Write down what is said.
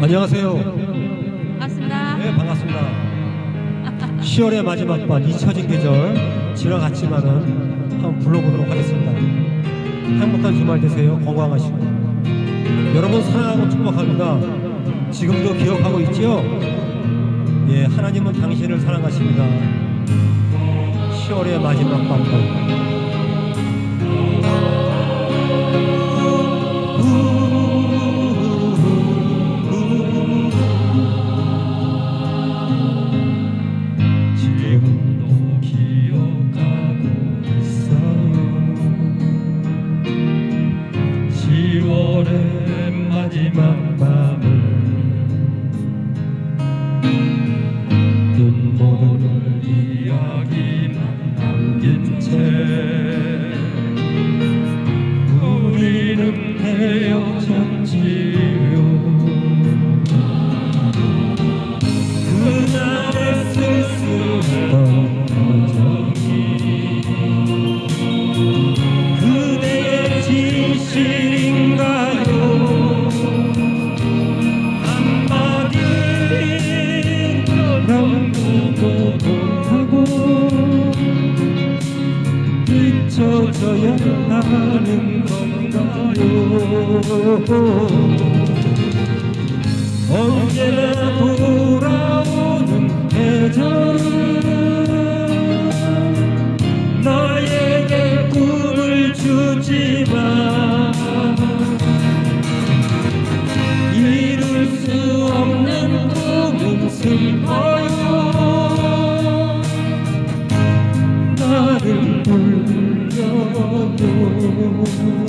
안녕하세요. 반갑습니다. 네, 반갑습니다. 10월의 마지막 반 잊혀진 계절 지나갔지만은 한번 불러보도록 하겠습니다. 행복한 주말 되세요. 건강하시고. 여러분 사랑하고 축복합니다. 지금도 기억하고 있지요? 예, 하나님은 당신을 사랑하십니다. 10월의 마지막 밤 10월의 마 하는 건가요 언제나 돌아오는 계절은 나에게 꿈을 주지만 이룰 수 없는 꿈은 슬퍼요 나를 불러. You.